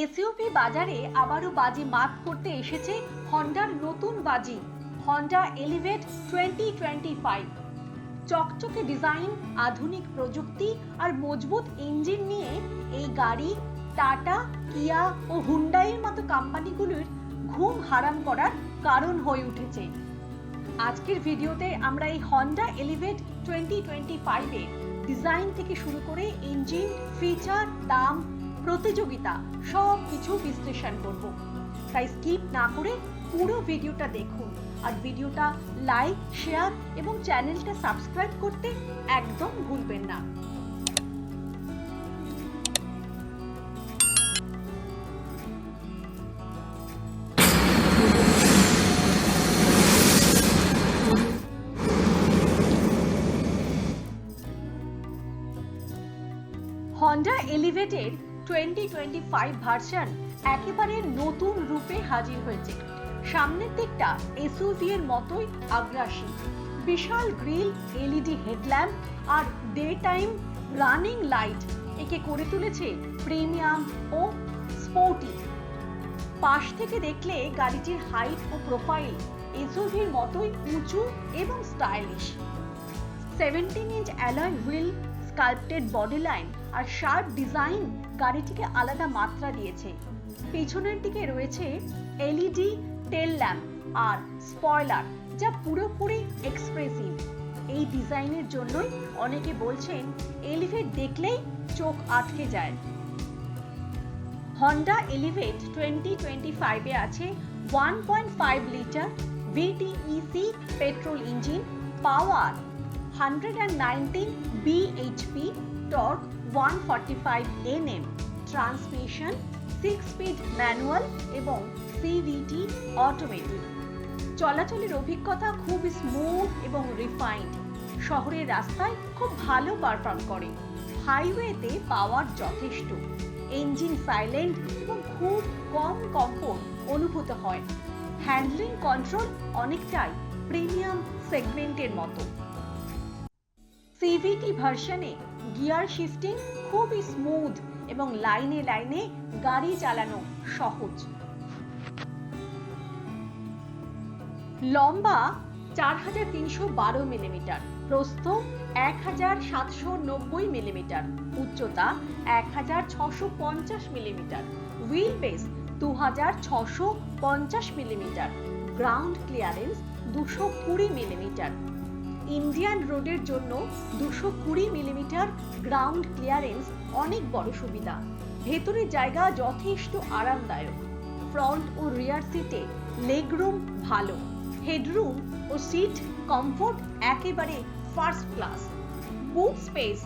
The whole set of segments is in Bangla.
এসইউভি বাজারে আবারও বাজি মাত করতে এসেছে হন্ডার নতুন বাজি Honda Elevate twenty twenty five চকচকে ডিজাইন, আধুনিক প্রযুক্তি আর মজবুত ইঞ্জিন নিয়ে এই গাড়ি টাটা, কিয়া ও হুন্ডাইয়ের মতো কোম্পানিগুলোর ঘুম হারাম করার কারণ হয়ে উঠেছে। আজকের ভিডিওতে আমরা এই হন্ডা এলিভেট টোয়েন্টি টোয়েন্টি ফাইভের ডিজাইন থেকে শুরু করে ইঞ্জিন ফিচার দাম প্রতিযোগিতা সব কিছু বিশ্লেষণ করব। তাই স্কিপ না করে পুরো ভিডিওটা দেখুন। আর ভিডিওটা লাইক শেয়ার এবং চ্যানেলটা সাবস্ক্রাইব করতে একদম ভুলবেন না। হন্ডা এলিভেটের টোয়েন্টি টোয়েন্টি ফাইভ ভার্সন একেবারে নতুন রূপে হাজির হয়েছে। সামনের দিকটা এসইউভি এর মতোই আগ্রাসী। বিশাল গ্রিল এলইডি হেডল্যাম্প আর ডে টাইম রানিং লাইট একে করে তুলেছে প্রিমিয়াম ও স্পোর্টি পাশ থেকে দেখলে গাড়িটির হাইট ও প্রোফাইল এসইউভির মতোই উঁচু এবং stylish seventeen inch alloy wheel sculpted body line আর শার্প ডিজাইন গাড়িটিকে আলাদা মাত্রা দিয়েছে। পেছনের দিকে রয়েছে এলইডি, টেল ল্যাম্প আর স্পয়লার, যা পুরোপুরি এক্সপ্রেসিভ। এই ডিজাইনের জন্যই অনেকে বলছেন এলিভেট দেখলেই চোখ আটকে যায়। হন্ডা এলিভেট টোয়েন্টি টোয়েন্টি ফাইভে আছে one point five litre VTEC petrol engine, power hundred and nineteen BHP torque one forty five Nm transmission six speed manual এবং সিভিটি অটোমেটিক চলাচলের অভিজ্ঞতা খুব স্মুথ এবং রিফাইন্ড শহরের রাস্তায় খুব ভালো পারফর্ম করে। হাইওয়েতে পাওয়ার যথেষ্ট। ইঞ্জিন সাইলেন্ট এবং খুব কম কম্পন অনুভূত হয়। হ্যান্ডলিং কন্ট্রোল অনেকটাই প্রিমিয়াম সেগমেন্টের মতো। সিভিটি ভার্সনে গিয়ার শিফটিং খুবই স্মুথ এবং লাইনে লাইনে গাড়ি চালানো সহজ। লম্বা চার হাজার তিনশো বারো মিলিমিটার, প্রস্থ এক হাজার সাতশো নব্বই মিলিমিটার, উচ্চতা এক হাজার ছশো পঞ্চাশ মিলিমিটার হুইল বেস দু হাজার ছশো পঞ্চাশ মিলিমিটার গ্রাউন্ড ক্লিয়ারেন্স দুশো কুড়ি মিলিমিটার ইন্ডিয়ান রোডের জন্য দুশো কুড়ি মিলিমিটার গ্রাউন্ড ক্লিয়ারেন্স অনেক বড় সুবিধা। ভেতরের জায়গা যথেষ্ট আরামদায়ক। ফ্রন্ট ও রিয়ার সিটে লেগ রুম ভালো। হেডরুম ও সিট কমফোর্ট একেবারে ফার্স্ট ক্লাস বুট স্পেস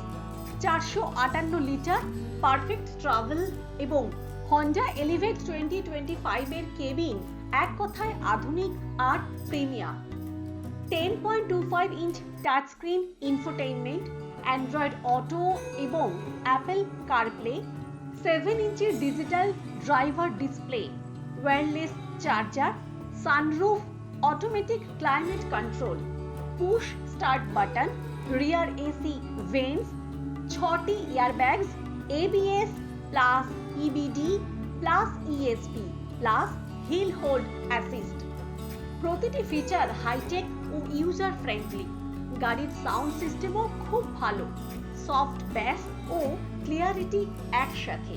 চারশো আটান্ন লিটার পারফেক্ট ট্রাভেল এবং হন্ডা এলিভেট টোয়েন্টি টোয়েন্টি ফাইভের কেবিন এক কথায় আধুনিক আর premium. Ten point two five inch touch screen infotainment Android Auto এবং Apple CarPlay seven ইঞ্চের digital driver display wireless charger sunroof automatic climate control push start button rear AC vents ছটি airbags ABS plus EBD plus ESP plus hill hold assist প্রতিটি ফিচার হাইটেক ও ইউজার ফ্রেন্ডলি গাড়ির সাউন্ড সিস্টেমও খুব ভালো সফট ব্যাস ও ক্লিয়ারিটি একসাথে।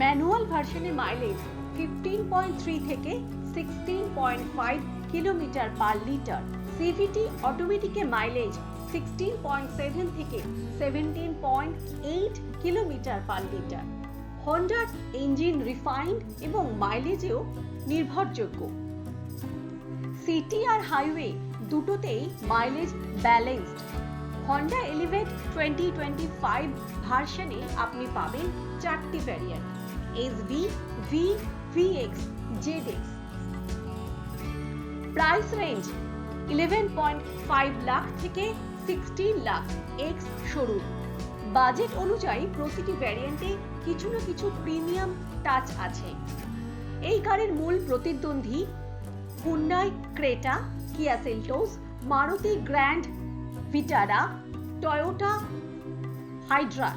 ম্যানুয়াল ভার্সনে মাইলেজ ফিফটিন পয়েন্ট থ্রি থেকে sixteen point five kilometre per litre CVT অটোমেটিকে mileage sixteen point seven থেকে seventeen point eight kilometre per litre হন্ডার engine refined এবং মাইলেজেও নির্ভরযোগ্য। সিটি আর হাইওয়ে দুটোতেই mileage balanced Honda Elevate twenty twenty five ভার্সনে আপনি পাবেন চারটি variant S V V VX Z X price range eleven point five lakh থেকে sixteen lakh ex showroom budget অনুযায়ী প্রতিটি ভ্যারিয়েন্টে কিছু না কিছু প্রিমিয়াম টাচ আছে। এই গাড়ির মূল প্রতিদ্বন্দ্বী Hyundai Creta Kia Seltos Maruti Grand Vitara Toyota Hyryder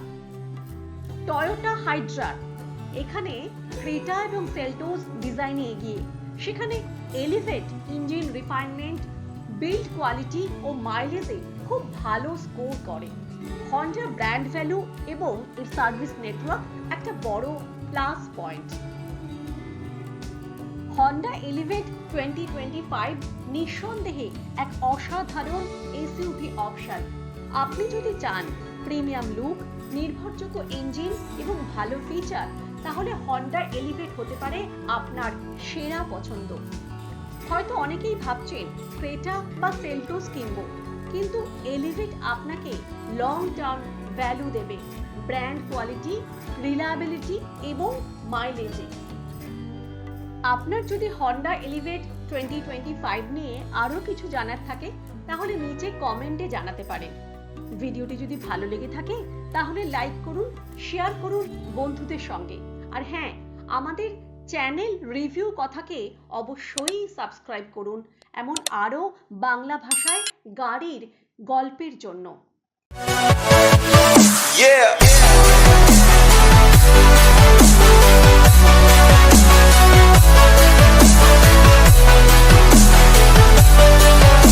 Toyota Hyryder এখানে ক্রেটা এবং সেলটোস ডিজাইনে এগিয়ে। সেখানে Elevate engine refinement build quality ও মাইলেজে খুব ভালো স্কোর করে। হন্ডা ব্র্যান্ড ভ্যালু এবং এর সার্ভিস নেটওয়ার্ক একটা বড় plus point Honda Elevate twenty twenty five নিঃসন্দেহে এক অসাধারণ এসইউভি অপশন আপনি যদি চান প্রিমিয়াম লুক নির্ভরযোগ্য ইঞ্জিন এবং ভালো ফিচার তাহলে হন্ডা এলিভেট হতে পারে আপনার সেরা পছন্দ। হয়তো অনেকেই ভাবছেন ক্রেটা বা সেলটোস কিনবো। কিন্তু এলিভেট আপনাকে লং টার্ম ভ্যালু দেবে। ব্র্যান্ড কোয়ালিটি রিলায়েবিলিটি এবং মাইলেজে আপনার যদি Honda Elevate twenty twenty five নিয়ে আরও কিছু জানার থাকে, তাহলে নিচে কমেন্টে জানাতে পারেন। ভিডিওটি যদি ভালো লেগে থাকে, তাহলে লাইক করুন শেয়ার করুন বন্ধুদের সঙ্গে। আর হ্যাঁ আমাদের চ্যানেল রিভিউ কথাকে অবশ্যই সাবস্ক্রাইব করুন। এমন আরও বাংলা ভাষায় গাড়ির গল্পের জন্য Yeah.